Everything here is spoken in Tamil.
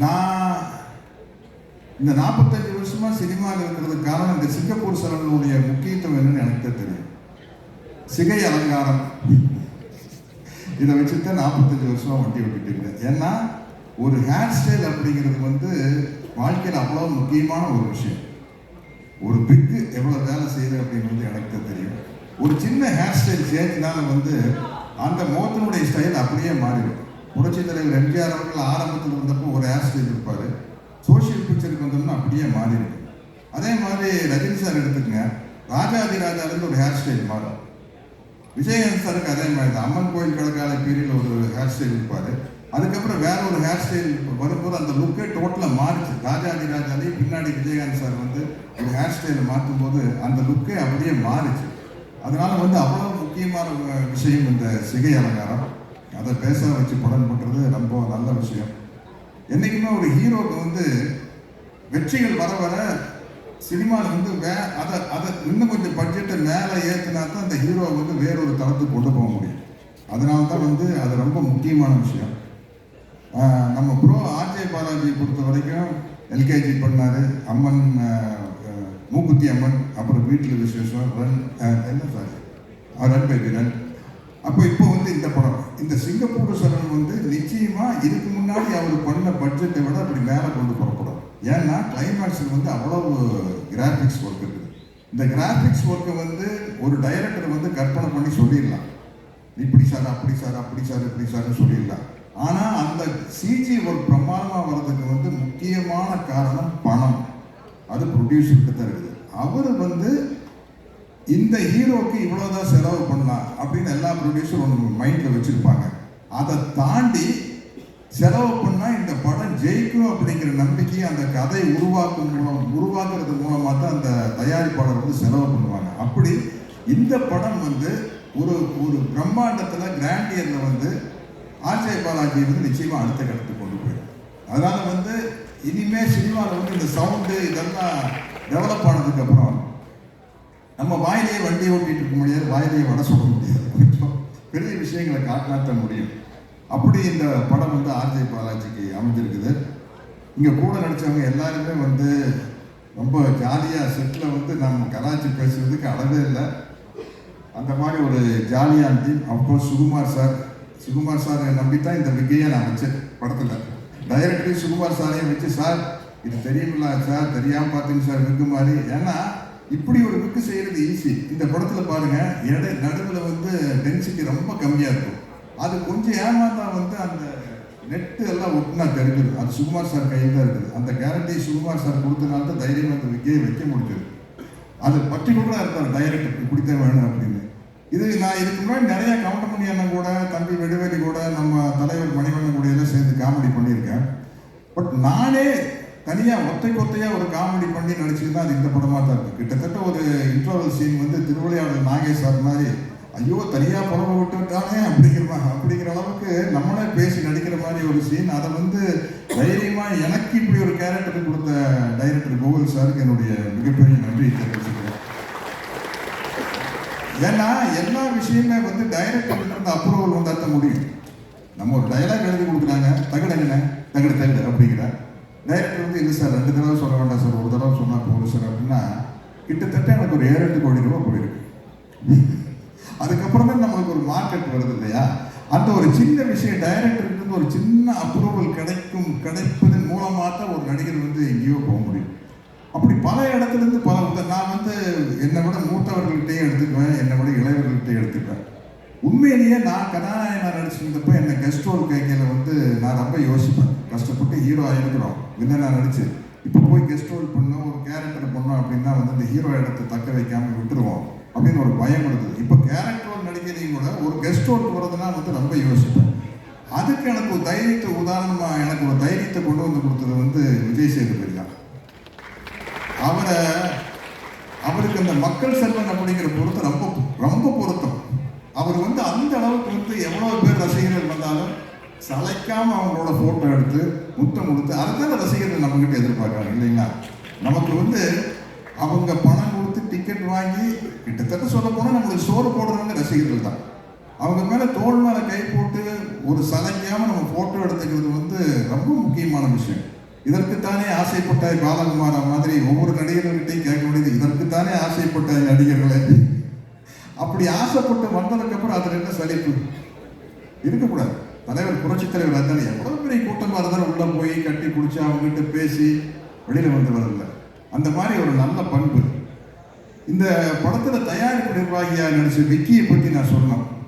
நான் இந்த நாற்பத்தஞ்சு வருஷமாக சினிமாவில் இருக்கிறதுக்கு காரணம் இந்த சிங்கப்பூர் சலனுடைய முக்கியத்துவம் என்னன்னு எனக்கு தான் தெரியும். சிகை அலங்காரம். இதை வச்சு தான் நாற்பத்தஞ்சு வருஷமாக வண்டி ஓட்டிட்டு இருக்கேன். ஏன்னா ஒரு ஹேர் ஸ்டைல் அப்படிங்கிறது வந்து வாழ்க்கையில் அவ்வளோ முக்கியமான ஒரு விஷயம். ஒரு பிக்கு எவ்வளோ வேலை செய்யுது அப்படிங்கிறது எனக்கு தான் தெரியும். ஒரு சின்ன ஹேர் ஸ்டைல் சேஞ்சினால வந்து அந்த முகத்தினுடைய ஸ்டைல் அப்படியே மாறிடும். புரட்சித் தலைவர் எம்ஜிஆர் அவர்கள் ஆரம்பத்தில் வந்தப்போ ஒரு ஹேர் ஸ்டைல் இருப்பார். சோஷியல் பிக்சருக்கு வந்தோம்னா அப்படியே மாறிடுது. அதே மாதிரி ரஜினி சார் எடுத்துக்கங்க. ராஜாதி ராஜாலேருந்து ஒரு ஹேர் ஸ்டைல் மாறும். விஜயகாந்த் சாருக்கு அதே மாதிரி தான். அம்மன் கோயில் கடற்கால பீரியடில் ஒரு ஹேர் ஸ்டைல் இருப்பார். அதுக்கப்புறம் வேற ஒரு ஹேர் ஸ்டைல் வரும்போது அந்த லுக்கே டோட்டலாக மாறிச்சு ராஜாதி ராஜாலே பின்னாடி விஜயகாந்த் சார் வந்து ஒரு ஹேர் ஸ்டைலை மாற்றும் போது அந்த லுக்கே அப்படியே மாறிச்சு அதனால வந்து அவ்வளோ முக்கியமான விஷயம் இந்த சிகை அலங்காரம். அதை பேச வச்சு படம் பண்ணுறது ரொம்ப நல்ல விஷயம். என்றைக்குமே ஒரு ஹீரோக்கு வந்து வெற்றிகள் வர வர சினிமாவில் வந்து வே அதை அதை இன்னும் கொஞ்சம் பட்ஜெட்டை மேலே ஏற்றினா தான் அந்த ஹீரோவை வந்து வேறொரு தளத்துக்கு கொண்டு போக முடியும். அதனால தான் வந்து அது ரொம்ப முக்கியமான விஷயம். நம்ம ப்ரோ ஆர்ஜே பாலாஜி பொறுத்த வரைக்கும் எல்கேஜி பண்ணார் அம்மன் மூக்குத்தி அம்மன் அப்புறம் வீட்டில் விசேஷம் ரன் என்ன சார்? Run baby run. அப்போ இப்போ வந்து இந்த படம் இந்த சிங்கப்பூர் சரணம் வந்து நிச்சயமா இதுக்கு முன்னாடி அவர் பண்ண பட்ஜெட்டை விட அப்படி மேலே கொண்டு புறப்படும் ஏன்னா கிளைமேக்ஸில் வந்து அவ்வளவு கிராஃபிக்ஸ் ஒர்க் இருக்குது. இந்த கிராஃபிக்ஸ் ஒர்க்கை வந்து ஒரு டைரக்டர் வந்து கற்பனை பண்ணி சொல்லிடலாம். இப்படி சார் அப்படி சார் அப்படி சார் இப்படி சார்னு சொல்லிடலாம். ஆனால் அந்த சிஜி ஒர்க் பிரமாதமா வர்றதுக்கு வந்து முக்கியமான காரணம் பணம். அது ப்ரொடியூசர்கிட்ட தான் இருக்குது. அவர் வந்து இந்த ஹீரோக்கு இவ்வளோதான் செலவு பண்ணலாம் அப்படின்னு எல்லா ப்ரொடியூசரும் ஒன்று மைண்டில் வச்சுருப்பாங்க. அதை தாண்டி செலவு பண்ணால் இந்த படம் ஜெயிக்கும் அப்படிங்கிற நம்பிக்கையை அந்த கதை உருவாக்கும் மூலம் உருவாக்குறது மூலமாக தான் அந்த தயாரிப்பாளர் வந்து செலவு பண்ணுவாங்க. அப்படி இந்த படம் வந்து ஒரு ஒரு பிரம்மாண்டத்தில் கிராண்டியரில் வந்து ஆர்ஜே பாலாஜி வந்து நிச்சயமாக அடுத்த கட்டத்துக்கு கொண்டு போயிடும். அதனால் வந்து இனிமேல் சினிமாவில் வந்து இந்த சவுண்டு இதெல்லாம் டெவலப் ஆனதுக்கப்புறம் நம்ம வாயிலேயே வண்டி ஓட்டிட்டு இருக்க முடியாது வாயிலேயே வடை சுட முடியாது. கொஞ்சம் பெரிய விஷயங்களை காட்டாற்ற முடியும். அப்படி இந்த படம் வந்து ஆர்ஜே பாலாஜிக்கு அமைஞ்சிருக்குது. இங்கே கூட நடித்தவங்க எல்லாருமே வந்து ரொம்ப ஜாலியாக செட்டில் வந்து நம்ம கலாச்சி பேசுறதுக்கு அளவே இல்லை. அந்த மாதிரி ஒரு ஜாலியான team of course Sukumar sir Sukumar சாரை நம்பி தான் இந்த விக்கையை நான் வச்சேன் படத்தில். டைரக்டரி சுகுமார் சாரையும் வச்சு சார் இது தெரியுமில்ல சார் தெரியாமல் பார்த்தீங்க சார் விக்கு மாதிரி ஏன்னா இப்படி ஒரு புக்கு செய்கிறது ஈஸி இந்த படத்தில் பாருங்கள் எடை நடுவில் வந்து டென்சிட்டி ரொம்ப கம்மியாக இருக்கும். அது கொஞ்சம் ஏமாந்தா வந்து அந்த நெட்டு எல்லாம் ஒட்டுனா தெரிஞ்சிடும். அது சுகுமார் சார் கையில் தான் இருக்குது. அந்த கேரண்டி சுகுமார் சார் கொடுத்தனால தான் தைரியமாக அந்த விக்கையை வைக்க முடிஞ்சது. அது பர்டிகுலராக இருப்பார் டைரக்டர் இப்படித்தான் வேணும் அப்படின்னு. இது நான் இதுக்கு முன்னாடி நிறைய கவுண்டமணி அண்ணன் கூட தம்பி வெடுவேலி கூட நம்ம தலைவர் மணிவண்ணன் கூட எல்லாம் சேர்ந்து காமெடி பண்ணியிருக்கேன். பட் நானே தனியாக ஒத்தை கொத்தையாக ஒரு காமெடி பண்ணி நடிச்சுட்டு தான் அது இந்த படமாக தான் இருக்குது கிட்டத்தட்ட ஒரு இன்டர்வல் சீன் வந்து திருவிளையாடல் நாகேஷ் சார் மாதிரி ஐயோ தனியாக புறவை விட்டுட்டானே அப்படிங்கிற அப்படிங்கிற அளவுக்கு நம்மளே பேசி நடிக்கிற மாதிரி ஒரு சீன் அதை வந்து தைரியமாக எனக்கு இப்படி ஒரு கேரக்டர் கொடுத்த டைரக்டர் கோகுல் சாருக்கு என்னுடைய மிகப்பெரிய நன்றி. தெரிவிச்சுக்கிறேன் ஏன்னா எல்லா விஷயமே வந்து டைரக்டர் அப்ரூவல் வந்தாத்த முடியும். நம்ம ஒரு டைலாக் எழுதி கொடுக்குறாங்க தகடு என்ன? தகடு தகடு அப்படிங்கிற இல்லை சார். ரெண்டு தடவை சொல்ல வேண்டாம் சார். ஒரு தடவை சொன்னால் போதும் சார். அப்படின்னா கிட்டத்தட்ட எனக்கு ஒரு ஏழு எட்டு கோடி ரூபா போயிருக்கு. அதுக்கப்புறம் தான் நம்மளுக்கு ஒரு மார்க்கெட் வருது இல்லையா? அந்த ஒரு சின்ன விஷயம் டைரக்டருக்கு ஒரு சின்ன அப்ரூவல் கிடைக்கும் கிடைப்பதன் மூலமாக தான் ஒரு நடிகர் வந்து எங்கேயோ போக முடியும். அப்படி பல இடத்துல இருந்து பல நான் வந்து என்னை விட மூத்தவர்கள்கிட்டயும் எடுத்துக்குவேன். என்னை விட இளையவர்கள்கிட்டயும் எடுத்துக்குவேன். உண்மையிலேயே நான் கதாநாயகனாக நடிச்சிருந்தப்போ என்னை கெஸ்ட் ரோல் கைக்கையில் வந்து நான் ரொம்ப யோசிப்பேன். கஷ்டப்பட்டு ஹீரோ ஆகிருக்கிறோம் வில்லனாக நடிச்சு இப்போ போய் கெஸ்ட் ரோல் பண்ணோம் ஒரு கேரக்டர் பண்ணோம் அப்படின்னா வந்து இந்த ஹீரோ இடத்தை தக்க வைக்காமல் விட்டுருவோம் அப்படின்னு ஒரு பயம் இருந்தது இப்போ கேரக்டர் ரோல் நடிக்கிறதையும் கூட ஒரு கெஸ்ட் ரோல் போகிறதுனா வந்து ரொம்ப யோசிப்பேன். அதுக்கு எனக்கு ஒரு தைரியத்தை உதாரணமாக எனக்கு ஒரு தைரியத்தை கொண்டு வந்து கொடுத்தது வந்து விஜய் சேதுபதி தான். அவரை அவருக்கு அந்த மக்கள் செல்வன் அப்படிங்கிற பொருத்தம் ரொம்ப ரொம்ப பொருத்தம். அவர் வந்து அந்த அளவுக்கு வந்து எவ்வளோ பேர் ரசிகர்கள் வந்தாலும் சளைக்காம அவங்களோட போட்டோ எடுத்து முத்தம் கொடுத்து அதுதான் ரசிகர்கள் நம்ம கிட்ட எதிர்பார்க்கறாங்க இல்லைங்களா? நமக்கு வந்து அவங்க பணம் கொடுத்து டிக்கெட் வாங்கி கிட்டத்தட்ட சொல்ல போனால் நம்மளுக்கு சோறு போடுறவங்க ரசிகர்கள் தான். அவங்க மேல தோல் மேல கை போட்டு ஒரு சலைக்காமல் நம்ம போட்டோ எடுத்துக்கிறது வந்து ரொம்ப முக்கியமான விஷயம். இதற்குத்தானே ஆசைப்பட்டாய் பாலகுமாரா மாதிரி ஒவ்வொரு நடிகர்கள்கிட்டையும் கேட்க முடியுது இதற்குத்தானே ஆசைப்பட்டாய் நடிகர்களே? அப்படி ஆசைப்பட்டு வந்ததுக்கப்புறம் அதில் என்ன சலிப்பு? இருக்கக்கூடாது. தலைவர் புரட்சித்தலைவர் தலைவர் எவ்வளோ எவ்வளவு பெரிய கூட்டமாக இருந்தாலும் உள்ள போய் கட்டி பிடிச்சி அவங்க கிட்ட பேசி வெளியில வந்தவர் இல்லை அந்த மாதிரி ஒரு நல்ல பண்பு. இந்த படத்தில் தயாரிப்பு நிர்வாகியாக நடிச்ச விக்கியை பற்றி நான் சொல்லணும்.